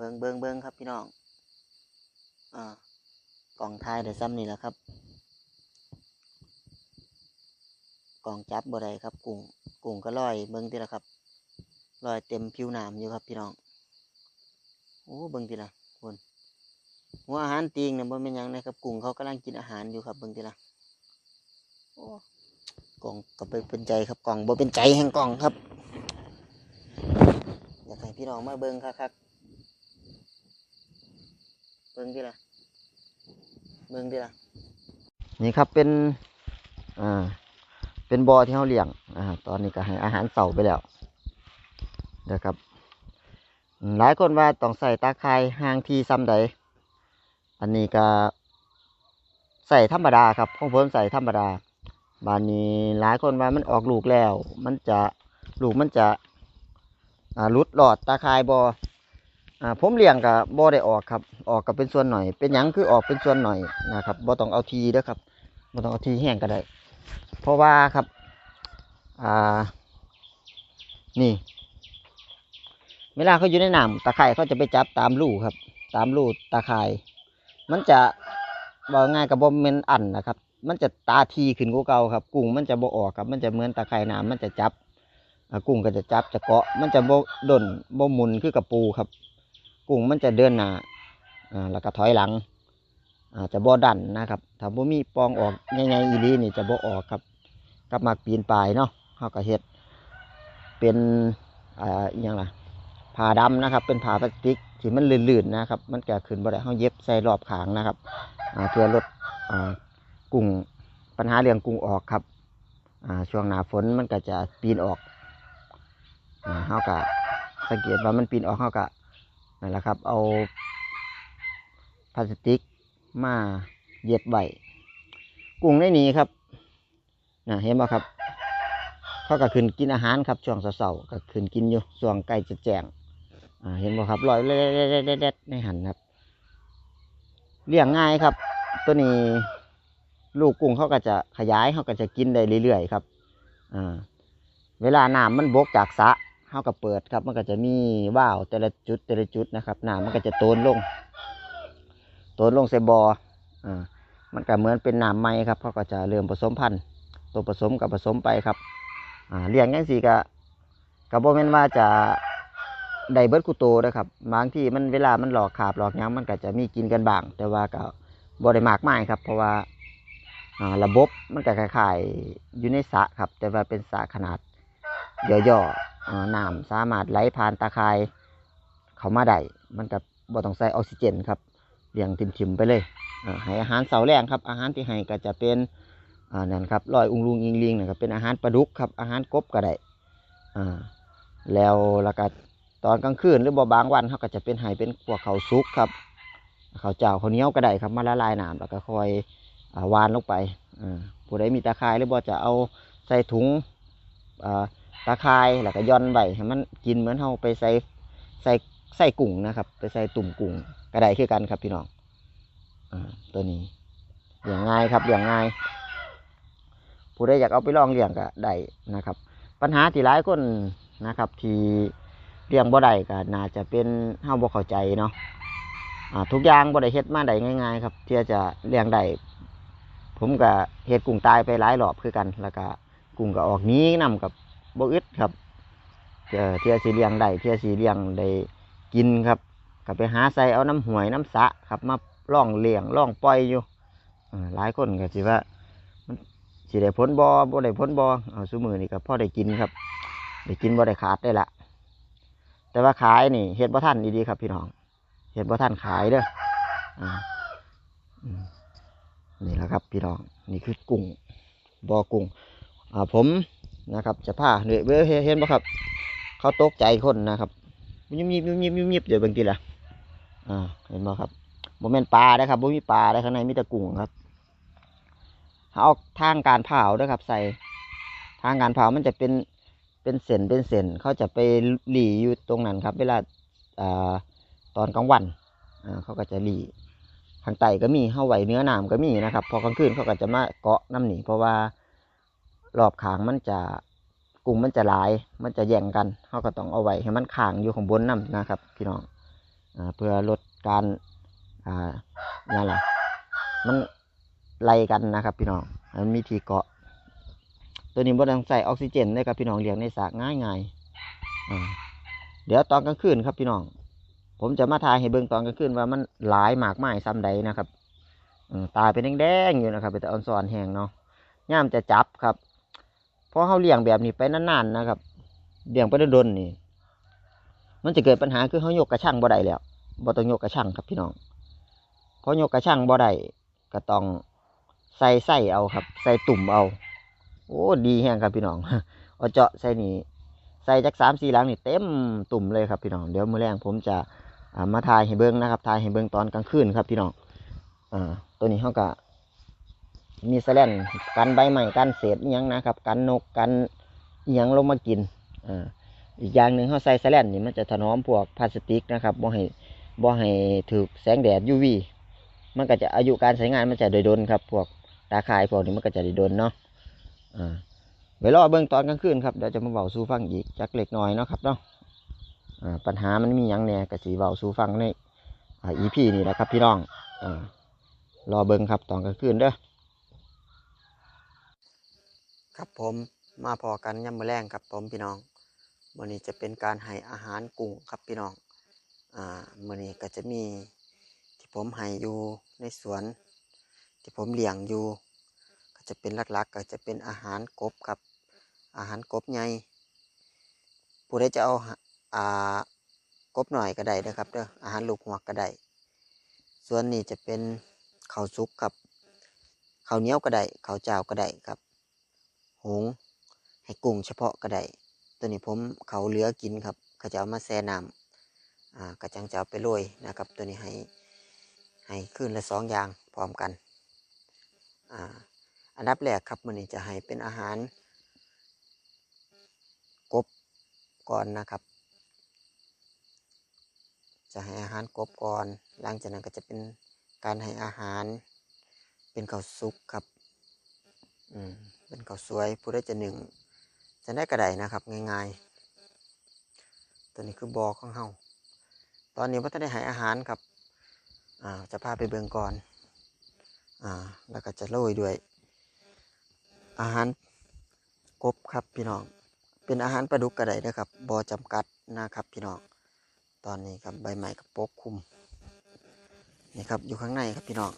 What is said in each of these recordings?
บิงเบิงเบิงครับพี่น้อง อ่ากล่องท้ายได้ซ้ำนี่แหละครับ กล่องจับบ่ได้ครับ กุ้งกุ้งก็ลอยเบิงทีละครับลอยเต็มผิวน้ำอยู่ครับพี่น้อง โอ้เบิงทีละคนหัวอาหารตีงเนี่ยบ่เป็นหยังนะครับกุ้งเขากำลังกินอาหารอยู่ครับเบิงทีละโอ้กล่องก็ไปเป็นใจครับกล่องบ่เป็นใจแห่งกล่องครับอยากให้พี่น้องมาเบิงครับเบิงทีละเบิงทีละนี่ครับเป็นอ่าเป็นบอที่เขาเลี้ยงอ่าตอนนี้ก็ให้อาหารเสาไปแล้วนะครับ หลายคนว่าต้องใส่ตาข่ายห่างที่ซ้ำใด อันนี้ก็ใส่ธรรมดาครับของผมใส่ธรรมดาบานนี้หลายคนว่ามันออกลูกแล้ว มันจะลูกมันจะอ่าลุดหลอดตาข่ายบออ่าผมเลี้ยงกับบอได้ออกครับ ออกกับเป็นส่วนหน่อย เป็นหยังคือออกเป็นส่วนหน่อยนะครับบอต้องเอาทีเด้อครับบอต้องเอาทีแห้งก็ได้ เพราะว่าครับอ่านี่เวลาเขาอยู่ในน้ำตาข่ายเขาจะไปจับตามรูครับ ตามรูตาข่าย มันจะบอกง่ายกับบอมเมนอันนะครับ มันจะตาทีขึ้นกว่าเก่าครับ กุ้งมันจะบ่ออกครับ มันจะเหมือนตาข่ายน้ำมันจะจับกุ้งก็จะจับจะเกาะ มันจะบ่ดนบ่หมุนคือกับปูครับ กุ้งมันจะเดินหน้าอ่าแล้วก็ถอยหลังอาจจะบ่ดันนะครับถ้าบ่มีปองออกง่ายๆอีหลีนี่จะบ่ออกครับกับมักปีนป่ายเนาะเฮาก็เฮ็ดเป็นอ่าอีหยังล่ะผ้าดำนะครับ เป็นผ้าพลาสติกที่มันลื่นๆนะครับ มันก็ขึ้นบ่ได้เฮาเย็บใส่รอบขางนะครับอ่าเพื่อลดอ่ากุ้งปัญหาเรื่องกุ้งออกครับอ่าช่วงหน้าฝนมันก็จะปีนออกอ่าเฮาก็สังเกตว่ามันปีนออกเฮาก็ นั่นแหละครับ เอาพลาสติกมาเย็บใบกุ้งในนี้ครับนะเห็นไหมครับ เขาก็ขึ้นกินอาหารครับช่วงเสาร์ๆก็ขึ้นกินอยู่ช่วงใกล้จะแจ้งอ่าเห็นไหมครับลอยเล็ดๆๆๆในหันครับเลี้ยงง่ายครับ ตัวนี้ลูกกุ้งเขาก็จะขยายเขาก็จะกินได้เรื่อยๆครับ อ่า เวลาน้ำมันบกจากสระ เขาก็เปิดครับมันก็จะมีว่าวแต่ละจุดแต่ละจุดนะครับน้ำมันก็จะโตนลงโตัวลงใส่บออ่ามันก็เหมือนเป็นน้ำไม้ครับเขาก็จะเริ่มผสมพันธุ์ตัวผสมกับผสมไปครับอ่าเลี้ยงยังสีกะกับโบแมนว่าจะได้เบิร์ดกุโตนะครับบางที่มันเวลามันหลอกขาบหลอกยังมันก็จะมีกินกันบ้าง แต่ว่าก็บ่ได้มากมายครับ เพราะว่าอ่าระบบมันก็คล้ายๆอยู่ในสระครับ แต่ว่าเป็นสระขนาด ย่อๆน้ำสามารถไหลผ่านตาข่าย เขามาได้มันก็บ่ต้องใส่ออกซิเจนครับเลี้ยงทิมๆไปเลยอ่าให้อาหารเสาแรงครับ อาหารที่ให้ก็จะเป็นนั่นครับลอยอุงลุงอิงลิงนะครับเป็นอาหารปลาดุกครับอาหารกบก็ได้แล้วแล้วก็ตอนกลางคืนหรือบ่บางวันเขาก็จะเป็นให้เป็นพวกข้าซุกครับเขาเจ้าเขาเหนียวก็ได้ครับมาละลายน้ำแล้วก็ค่อยอวานลงไปอ่าผู้ใดมีตะข่ายหรือบ่จะเอาใส่ถุง อ่าตะข่ายแล้วก็ย่อนไว้ให้มันกินเหมือนเฮาไปใส่ใส่ใส่กุ้งนะครับ ไปใส่ตุ่มกุ้งก็ได้คือกันครับพี่น้องอตัวนี้เลี้ยงง่ายครับเลี้ยงง่าย ผู้ใดอยากเอาไปลองเลี้ยงก็ได้นะครับ ปัญหาที่หลายคนนะครับ ที่เลี้ยงบ่ได้ก็น่าจะเป็นเฮาบ่เข้าใจเนาะทุกอย่างบ่ได้เฮ็ดมาได้ง่าย ๆ ครับ ที่จะเลี้ยงได้ผมก็เฮ็ดกุ้งตายไปหลายรอบคือกัน แล้วก็กุ้งก็ออกหนี้นํกับ บ่อึดครับเทียสีเลียงได้เทียสิเลียงได้กินครับก็ไปหาใส่เอาน้ำหวยน้ำสะครับมาล่องเลี้ยงล่องปล่อยอยู่หลายคนก็สิว่ามันสิได้ผลบอบ่ได้ผลบอเอาซุมือนี่ก็พ่อได้กินครับได้กินบ่ได้ขาดได้ละแต่ว่าขายนี่เฮ็ดบ่ทันดีๆครับ พี่น้องเฮ็ดบ่ทันขายเด้ออ่านี่แหละครับ พี่น้องนี่คือกุ้งบอกุ้งอ่าผม นะครับจะพาเนี่ยเว้ยเห็นบ่ครับ เขาตกใจคนนะครับยิบยิบยิบยิบยิบยิบเดี๋ยวบิ่งทีละอ่าเห็นบ่ครับบ่แม่นปลาได้ครับบ่มีปลาได้ข้างในมีแต่กุ้งครับเอาทางการเผาด้วยครับ ใส่ทางการเผามันจะเป็นเป็นเส้นเป็นเส้นเขาจะไปหลีอยู่ตรงนั้นครับ เวลาอ่าตอนกลางวันอ่าเขาก็จะหลีข้างใต้ก็มีเข้าไหวเนื้อหนามก็มีนะครับ พอกลางคืนเขาก็จะมาเกาะน้ำหนีเพราะว่า รอบขางมันจะกลุ่มมันจะหลาย มันจะแย่งกันเขาก็ต้องเอาไว้ให้มันขางอยู่ข้างบนน้ำนะครับ พี่น้องอเพื่อลดการอ่านั่นแหละมันไล่กันนะครับ พี่น้องมันมีทีเกาะ ตัวนี้บ่ต้องใส่ออกซิเจนเลยครับพี่น้องเลี้ยงในสระง่ายง่ายเดี๋ยวตอนกลางคืนครับพี่น้อง ผมจะมาทายให้เบิ่งตอนกลางคืนว่ามันหลายหมากไม้ซ้ำใดนะครับอตายเป็นแดงๆอยู่นะครับเป็นต่ออนซอนแห้งเนาะย่ามจะจับครับ พราะเขาเลี้ยงแบบนี้ไปนานๆนะครับเลี้ยงไปโดนๆนี่ มันจะเกิดปัญหาคือเขายกกระชังบ่ได้แล้วบ่ต้องยกกระชังครับพี่น้องเพรายกกระชังบ่ได้ก็ต้องใส่ใส่เอาครับ ใส่ตุ่มเอา โอ้ดีแห้งครับพี่น้องเอาเจาะใส่นี่ใส่จักสามสี่หลังนี่เต็มตุ่มเลยครับพี่น้องเดี๋ยวมื้อแรงผมจะามาถ่ายให้เบิ้งนะครับถ่ายให้เบิ้งตอนกลางคืนครับพี่น้องอ่าตัวนี้เขาก็ มีแสลนกันใบใหม่กันเศษยังนะครับกันนกกันยังลงมากินอ่าอีกอย่างหนึ่งเขาใส่แสลนนี่มันจะถนอมพวกพลาสติกนะครับบ่ให้บ่ให้ถูกแสงแดด UV มันก็จะอายุการใช้งานมันจะโดยดนครับ พวกตาข่ายพวกนี้มันก็จะโดยดนเนาะอ่าไว้รอเบิ่งตอนกลางคืนครับเดี๋ยวจะมาเบาสู่ฟังอีกจักเล็กน้อยเนาะครับเนาะปัญหามันมีหยังแหน่กะสีเบาสู่ฟังในอีพีนี่แหละครับพี่น้องอรอเบิ่งครับตอนกลางคืนเด้อ ครับผมมาพอกันย่ำมือแรงครับผมพี่น้องวันนี้จะเป็นการให้อาหารกุ้งครับพี่น้องอ่ามื่อนี้ก็จะมีที่ผมให้อยู่ในสวน ที่ผมเลี้ยงอยู่ ก็จะเป็นหลักๆ ก็จะเป็นอาหารกบครับ อาหารกบใหญ่ผู้ใดจะเอาอ่ากบหน่อยก็ได้นะครับเด้ออาหารลูกหัวกก็ได้ส่วนนี้จะเป็นข้าวซุกครับข้าวเหนียวก็ได้ข้าวเจ้าก็ได้ครับ หงให้กุ้งเฉพาะก็ได้ตัวนี้ผมเขาเหลือกินครับเขาจะเอามาแช่น้ำอ่ากระจังจะเอาไปโรยนะครับ ตัวนี้ให้ให้ขึ้นละสองอย่างพร้อมกันอ่าอันดับแรกครับมันนี้จะให้เป็นอาหาร กบก่อนนะครับ จะให้อาหารกบก่อน หลังจากนั้นก็จะเป็นการให้อาหารเป็นข้าวซุปครับ อืม เป็นข้าวสวยผู้ได้จะหนึ่งจะได้กระไดนะครับง่ายๆ ตัวนี้คือบอของเฮาตอนนี้ว่าถ้าได้ให้อาหารครับอ่าจะพาไปเบืองก่อนอ่าแล้วก็จะโรยด้วย อาหารกบครับพี่น้องเป็นอาหารปลาดุกกระไดนะครับบอจำกัดนะครับพี่น้องตอนนี้ครับใบไม้กับปกคุมนี่ครับอยู่ข้างในครับพี่น้อง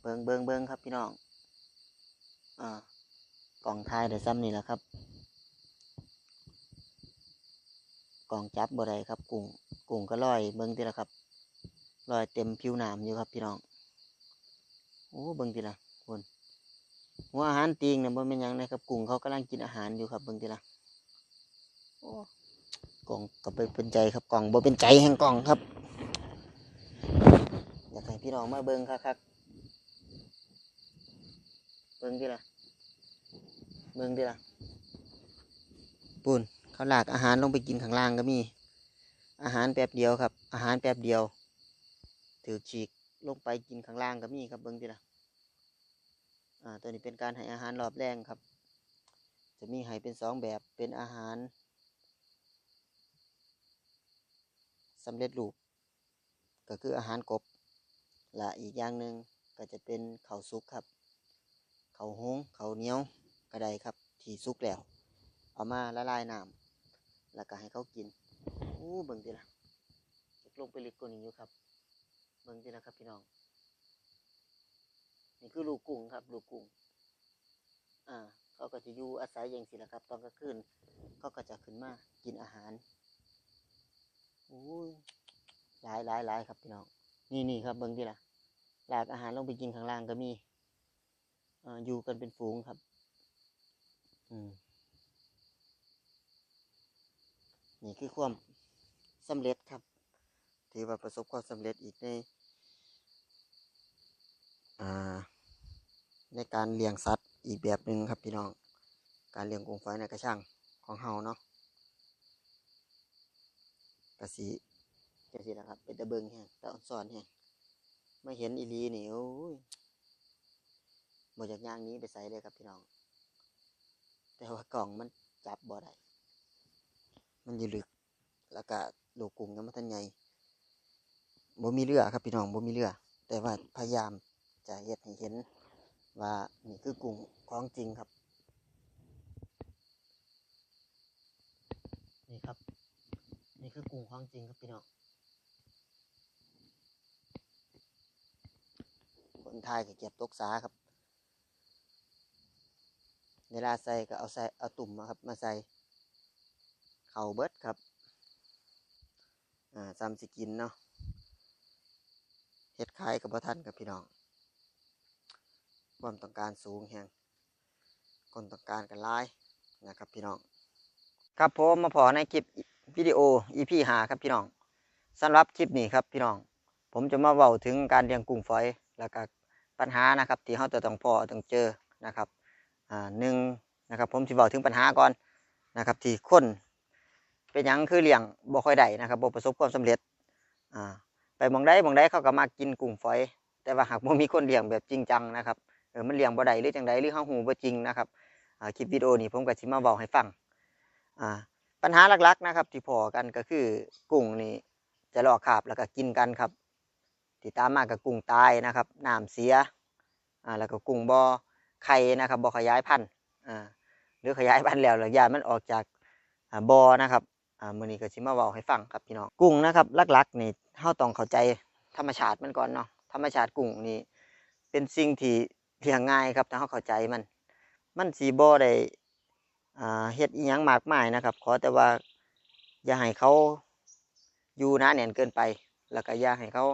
เบิงเบิงเบิงครับพี่น้อง อ่ากล่องทายได้ซ้ำนี่แหละครับ กล่องจับบ่ได้ครับ กุ้งกุ้งก็ลอยเบิงทีละครับลอยเต็มผิวน้ำอยู่ครับพี่น้องโอ้เบิงทีละคนหัวอาหารตีงเนี่ยบ่เป็นหยังนะครับกุ้งเขากำลังกินอาหารอยู่ครับเบิ่งทีละโอ้กล่องก็ไปเป็นใจครับกล่องบ่เป็นใจแห่งกล่องครับอยากให้พี่น้องมาเบิ่งคักๆ เบิ่งทีละเบิ่งทีละปุ่นเขาหลากอาหารลงไปกินข้างล่างก็มี อาหารแป๊บเดียวครับ อาหารแป๊บเดียว ถือฉีกลงไปกินข้างล่างก็มีครับเบิ่งทีละอ่าตัวนี้เป็นการให้อาหารรอบแรงครับ จะมีให้เป็นสองแบบเป็นอาหารสำเร็จรูปก็คืออาหารกบ และอีกอย่างหนึ่งก็จะเป็นข้าวซุกครับ ข้าหงเขาเหนียวก็ได้ครับ ที่ซุกแล้ว เอามาละลายน้ำแล้วก็ให้เขากินอู้เบิ่งทีละจะลงไปลึกกว่านี้อยู่ครับ เบิ่งทีละครับพี่น้อง นี่คือลูกกุ้งครับลูกกุ้งอ่าเขาก็จะอยู่อาศัยอย่างสิละครับ ตอนกลางคืนเขาก็จะขึ้นมากินอาหารโอ้ยหลายหลายหลายครับพี่น้อง นี่นี่ครับเบิ้งที่ละหลากอาหารลงไปกินข้างล่างก็มี อยู่กันเป็นฝูงครับ อืมนี่คือความสำเร็จครับ ถือว่าประสบความสำเร็จอีกในในการเลี้ยงสัตว์อีกแบบหนึ่งครับพี่น้อง การเลี้ยงกุ้งฝอยในกระชังของเฮาเนาะกระสีกระสีนะครับ เป็นตะเบิงแฮงตะอ่อนสอนแฮงไม่เห็นอีลีนี่โอ้ยบ่จากย่างนี้ไปใส่เลยครับพี่น้อง แต่ว่ากล่องมันจับบ่ได้มันอยู่ลึก แล้วก็ลูกกุ้งยังไม่ทันใหญ่บ่มีเรือครับพี่น้องบ่มีเรือ แต่ว่าพยายามจะเฮ็ดให้เห็น ว่านี่คือกุ้งของจริงครับ นี่ครับ นี่คือกุ้งของจริงครับพี่น้องคนไทยก็เก็บตกสาครับ เวลาใส่ก็เอาใส่เอาตุ่มครับ มาใส่เข่าเบิดครับ อ่าซ้ำสิกินเนาะเฮ็ดขายกับพ่ท่านกับพี่น้อง ความต้องการสูงแฮงคนต้องการกันหลายนะครับพี่น้อง ครับผมมาพอในคลิปวิดีโอ EP หาครับพี่น้องสำหรับคลิปนี้ครับพี่น้อง ผมจะมาเว้าถึงการเลี้ยงกุ้งฝอยแล้วก็ปัญหานะครับ ที่เราจะต้องพอต้องเจอนะครับ อ่าหนึ่งนะครับผมสิเว้าถึงปัญหาก่อนนะครับที่คนเป็นยังคือเลี้ยงบ่ค่อยได้นะครับบ่ประสบความสำเร็จอ่าไปมองใดหมองใดเขาก็มากินกุ้งฝอย แต่ว่าหากบ่มีคนเลี้ยงแบบจริงจังนะครับเออมันเลี้ยงบ่ได้หรือจังใดหรือเฮาฮู้บ่จริงนะครับอ่าคลิปวิดีโอนี้ผมก็สิมาเว้าให้ฟังอ่าปัญหาหลักๆนะครับ ที่พอกันก็คือกุ้งนี่จะลอกคราบแล้วก็กินกันครับที่ตามมากับกุ้งตายนะครับน้ำเสียอ่าแล้วก็กุ้งบ่ ไข่นะครับบ่ขยายพันธุ์อ่าหรือขยายพันธุ์แล้วแล้วยามันออกจากบ่อนะครับอ่ามือนี้ก็สิมาเว้าให้ฟังครับพี่น้องกุ้งนะครับหลักๆนี่เฮาต้องเข้าใจธรรมชาติมันก่อนเนาะธรรมชาติกุ้งนี่เป็นสิ่งที่เลี้ยงง่ายครับถ้าเฮาเข้าใจมัน มันสิบ่ได้อ่าเฮ็ดอีหยังมากมายนะครับ ขอแต่ว่าอย่าให้เขาอยู่หนาแน่นเกินไป แล้วก็อย่าให้เขา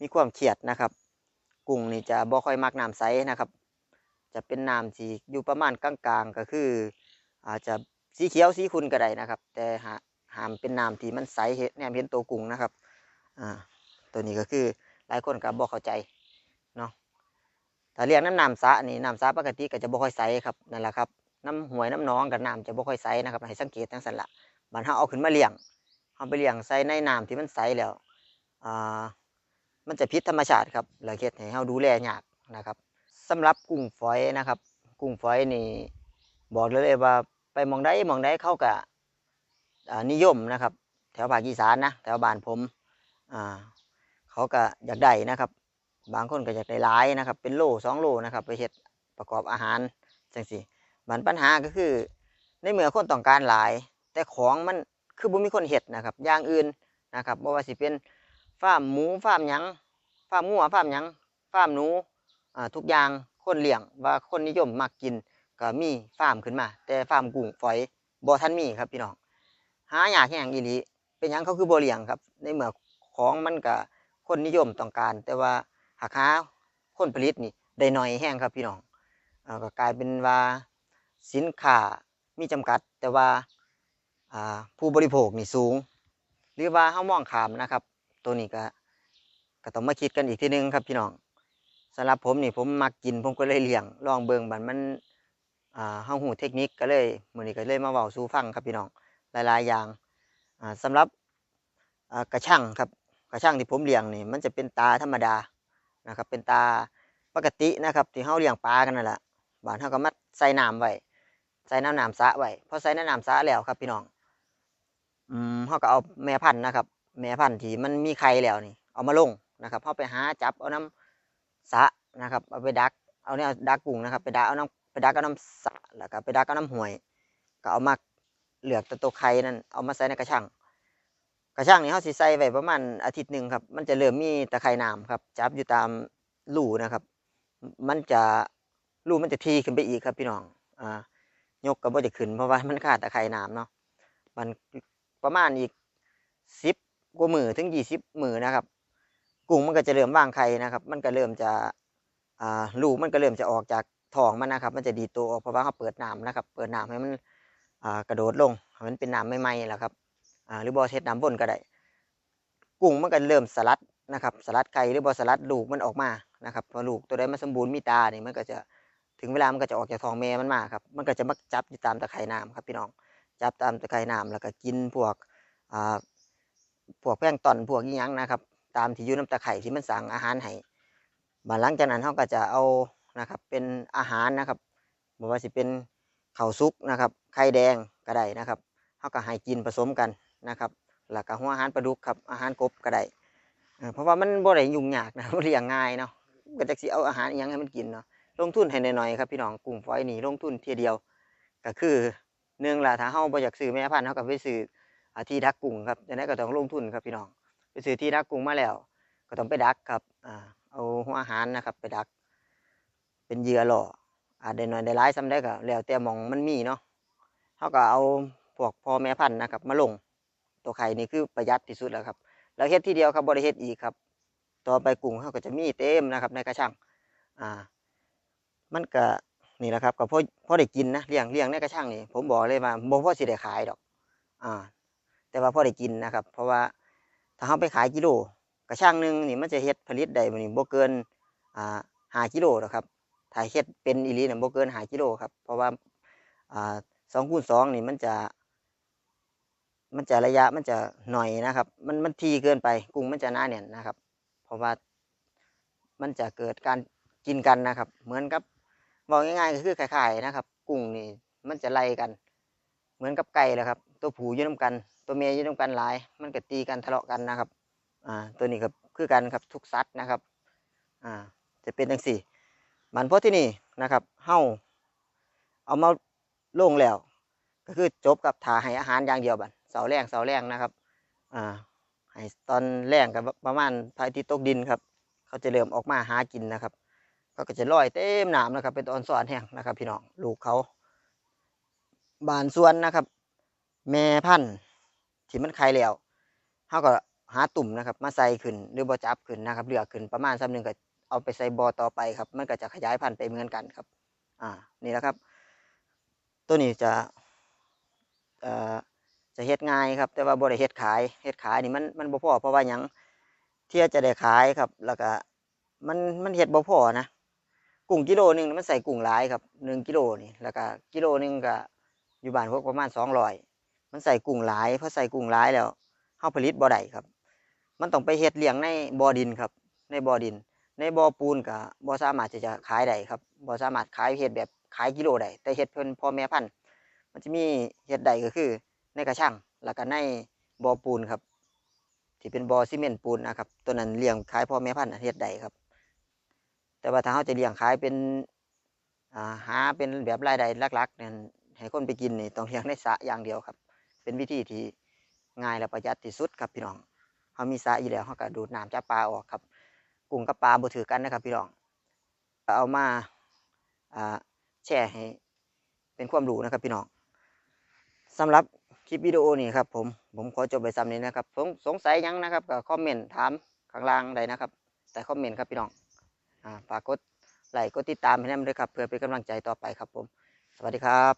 มีความเครียดนะครับ กุ้งนี่จะบ่ค่อยมักน้ำใสนะครับ จะเป็นน้ำที่อยู่ประมาณกลางๆ ก็คือ อาจจะสีเขียวสีขุ่นก็ได้นะครับ แต่หาห้ามเป็นน้ำที่มันใสเห็นแนมเห็นตัวกุ้งนะครับอ่าตัวนี้ก็คือหลายคนก็บ่เข้าใจเนาะถ้าเรียกน้ำน้ำสะนี่น้ำสะปกติก็จะบ่ค่อยใสครับนั่นแหละครับน้ำห้วยน้ำหนองกับน้ำจะบ่ค่อยใสนะครับให้สังเกตจังซั่นละบัดเฮาเอาขึ้นมาเลี้ยงเฮาไปเลี้ยงใส่ในน้ำที่มันใสแล้วอ่ามันจะผิดธรรมชาติครับแล้วเฮ็ดให้เฮาดูแลยากนะครับ สำหรับกุ้งฝอยนะครับ กุ้งฝอยนี่บอกเลยเลยว่าไปมองใดหมองใดเขาก็อ่านิยมนะครับ แถวภาคอีสานนะแถวบ้านผมอ่าเขาก็อยากได้นะครับ บางคนก็อยากได้หลายนะครับ เป็นโลสองโลนะครับ ไปเฮ็ดประกอบอาหารจังซี่บันปัญหาก็คือในเมื่อคนต้องการหลาย แต่ของมันคือบ่มีคนเฮ็ดนะครับอย่างอื่นนะครับบ่ว่าสิเป็นฟาร์มหมูฟาร์มหยังฟาร์มงัวฟาร์มหยังฟาร์มหนู ทุกอย่างคนเลี้ยงว่าคนนิยมมักกินก็มีฟาร์มขึ้นมา แต่ฟาร์มกุ้งฝอยบ่ทันมีครับพี่น้องหาอยากแห่งอีหลีเป็นยังเขาคือบ่เลี้ยงครับ ในเมื่อของมันก็คนนิยมต้องการ แต่ว่าหากหาคนผลิตนี่ได้น้อยแห้งครับพี่น้องอก็กลายเป็นว่าสินค้ามีจำกัด แต่ว่าผู้บริโภคนี่สูง หรือว่าเฮามองขามนะครับ ตัวนี้ก็ก็ต้องมาคิดกันอีกทีหนึงครับพี่น้อง สำหรับผมนี่ผมมักกินผมก็เลยเลี้ยงลองเบิ่งบัดมันอ่าเฮาหูเทคนิคก็เลยมื้อนี้ก็เลยมาเว้าสู่ฟังครับพี่น้องหลายๆอย่างอ่าสำหรับอ่ากระช่างครับกระช่างที่ผมเลี้ยงนี่มันจะเป็นตาธรรมดานะครับเป็นตาปกตินะครับที่เฮาเลี้ยงปลากันนั่นแหละบ้านเฮาก็มาใส่น้ำไว้ใส่น้ำน้ำสะไว้พอใส่น้ำน้ำสะแล้วครับพี่น้องอืมเฮาก็เอาแม่พันธุ์นะครับ แม่พันธุ์ที่มันมีไข่แล้วนี่ เอามาลงนะครับเฮาไปหาจับเอาน้ำ สะนะครับเอาไปดักเอาเนี่ยดักกุ้งนะครับ ไปดักเอาน้ำไปดักเอาน้ำสะแล้วก็ไปดักเอาน้ำห่วย ก็เอามาเหลือกแตตัวไข่นั่นเอามาใส่ในกระชังกระชังนี้เขาสิใส่ไว้ประมาณอาทิตย์หนึ่งครับ มันจะเริ่มมีตะไคร่น้ำครับ จับอยู่ตามรูนะครับ มันจะรูมันจะทีขึ้นไปอีกครับพี่น้อง อ่า ยกก็บ่จะขึ้นเพราะว่ามันขาดตะไคร่น้ำเนาะ มันประมาณอีกสิบกว่ามือถึงยี่สิบมือนะครับ กุ้งมันก็จะเริ่มวางไข่นะครับ มันก็เริ่มจะอ่าลูกมันก็เริ่มจะออกจากท้องมันนะครับ มันจะดีตัวออกเพราะว่าเขาเปิดน้ำนะครับ เปิดน้ำให้มันอ่ากระโดดลงมันเป็นน้ำใหม่ๆแหละครับอ่าหรือบอเช็ดน้ำบนก็ได้ กุ้งมันก็เริ่มสลัดนะครับ สลัดไข่หรือบอสลัดลูกมันออกมานะครับพอลูกตัวใดมันสมบูรณ์มีตาเนี่ยมันก็จะถึงเวลามันก็จะออกจากท้องแม่มันมาครับ มันก็จะมาจับอยู่ตามตะไคร่น้ำครับพี่น้อง จับตามตะไคร่น้ำแล้วก็กินพวกอ่าพวกแป้งตอนพวกอีหยังนะครับ ตามที่อยู่น้ำตะไคร่ที่มันสั่งอาหารให้บาหลังจากนั้นเขาก็จะเอานะครับเป็นอาหารนะครับบ่ว่าสิเป็นข้าวซุกนะครับไข่แดงก็ได้นะครับเขาก็ให้กินผสมกันนะครับแล้วก็หัวอาหารปลาดุกครับอาหารกบก็ได้เพราะว่ามันบ่ได้ยุ่งยากนะมันเลี้ยงง่ายเนาะก็จักสิเอาอาหารอิหยังให้มันกินเนาะลงทุนให้หน้อยๆครับพี่น้องกุ้งฝอยนี่ลงทุนเทียเดียว ก็คือหนึ่งละถ้าเฮาบ่อยากซื้อแม่พันธุ์เฮาก็ไปซื้ออาที่ดักกุ้งครับดังนั้นก็ต้องลงทุนครับพี่น้อง ซื้อที่ดักกุ้งมาแล้ว ก็ต้องไปดักครับอ่าเอาหัวอาหารนะครับ ไปดัก เป็นเหยื่อหล่ออาจได้น้อยได้หลายซ้ำได้ก็แล้วแต่มองมันมีเนาะเฮาก็เอาพวกพ่อแม่พันธุ์นะครับ มาลง ตัวไข่นี่คือประหยัดที่สุดแล้วครับ แล้วเฮ็ดทีเดียวครับบ่ได้เฮ็ดอีกครับ ต่อไปกุ้งเฮาก็จะมีเต็มนะครับ ในกระชังอ่า มันก็นี่แหละครับก็พ่อพ่อได้กินนะเลี้ยงเลี้ยงในกระชังนี่ผมบอกเลยว่าบ่พ่อสิได้ขายดอก อ่า แต่ว่าพ่อได้กินนะครับ เพราะว่า ถ้าเฮาไปขายกิโลกระชังหนึ่งนี่มันจะเฮ็ดผลิตได้มื้อนี้บ่เกินอ่าหากิโลหรอกครับถ้าเฮ็ดเป็นอีลีน่ะบ่เกินหากิโลครับ เพราะว่าอ่าสองคูณสองนี่มันจะ มันจะระยะมันจะหน่อยนะครับ มันมันทีเกินไปกุ้งมันจะหนาแน่นนะครับ เพราะว่ามันจะเกิดการกินกันนะครับ เหมือนกับบอกง่ายๆก็คือคล้ายๆนะครับ กุ้งนี่มันจะไล่กัน เหมือนกับไก่แหละครับ ตัวผู้อยู่น้ำกัน ตัวเมียอยู่น้ำกันหลาย มันก็ตีกันทะเลาะกันนะครับ อ่า ตัวนี้ครับคือกันครับทุกสัตว์นะครับ อ่า จะเป็นจังสี่มันเพราะที่นี่นะครับเฮาเอามาลงแล้ว ก็คือจบกับถาให้อาหารอย่างเดียวบัดเสาแรงเสาแรงนะครับ อ่าให้ตอนแรงกับประมาณพระอาทิตย์ตกดินครับ เขาจะเริ่มออกมาหากินนะครับเขาก็จะลอยเต็มหน้ำนะครับ เป็นตอนสอนแห้งนะครับ พี่น้องลูกเขา บานส่วนนะครับ แม่พันธุ์ ที่มันไข่แล้วเขาก็หาตุ่มนะครับ มาใส่ขึ้นหรือบ่จับขึ้นนะครับเหลือขึ้นประมาณซ้ำหนึ่งก็เอาไปใส่บอต่อไปครับ มันก็จะขยายพันธุ์ไปเหมือนกันครับ อ่านี่แหละครับ ตัวนี้จะเอ่อจะเฮ็ดง่ายครับ แต่ว่าบ่ได้เฮ็ดขายเฮ็ดขายนี่มันมันบ่พอเพราะว่ายังเที่ยจะได้ขายครับ แล้วก็มันมันเฮ็ดบ่พอนะกุ้งกิโลหนึงมันใส่กุ้งหลายครับหนึ่งกิโลนี่แล้วก็กิโลหนึงก็อยู่บ้านพวกประมาณสองร้อย มันใส่กุ้งหลายพอใส่กุ้งหลายแล้วเฮาผลิตบ่อได้ครับ มันต้องไปเฮ็ดเลี้ยงในบ่อดินครับ ในบ่อดิน ในบ่อปูนก็บ่สามารถจะขายได้ครับบ่อสามารถขายเฮ็ดแบบขายกิโลได้แต่เฮ็ดเพิ่นพ่อแม่พันธุ์มันจะมีเฮ็ดได้ก็คือ ในกระชังแล้วก็ในบ่อปูนครับ ที่เป็นบ่อซีเมนต์ปูนนะครับตัวนั้นเลี้ยงขายพ่อแม่พันธุ์เฮ็ดได้ครับ แต่ว่าถ้าเขาจะเลี้ยงขายเป็นหาเป็นแบบรายได้หลักๆเนี่ยให้คนไปกินนี่ต้องเลี้ยงในสระอย่างเดียวครับ เป็นวิธีที่ง่ายและประหยัดที่สุดครับพี่น้องเขามีสระอยู่แล้วเขาก็ดูดน้ำจับปลาออกครับกุ้งกับปลาบ่ถือกันนะครับพี่น้องเอามาแชร์ให้เป็นความรู้นะครับพี่น้องสำหรับคลิปวิดีโอนี้ครับผมผมขอจบไปซ้ำนี้นะครับสงสงสัยยังนะครับก็คอมเมนต์ถามข้างล่างได้นะครับ แต่คอมเมนต์ครับพี่น้องฝากกดไลค์กดติดตามให้แนำด้วยครับเพื่อเป็นกำลังใจต่อไปครับผม สวัสดีครับ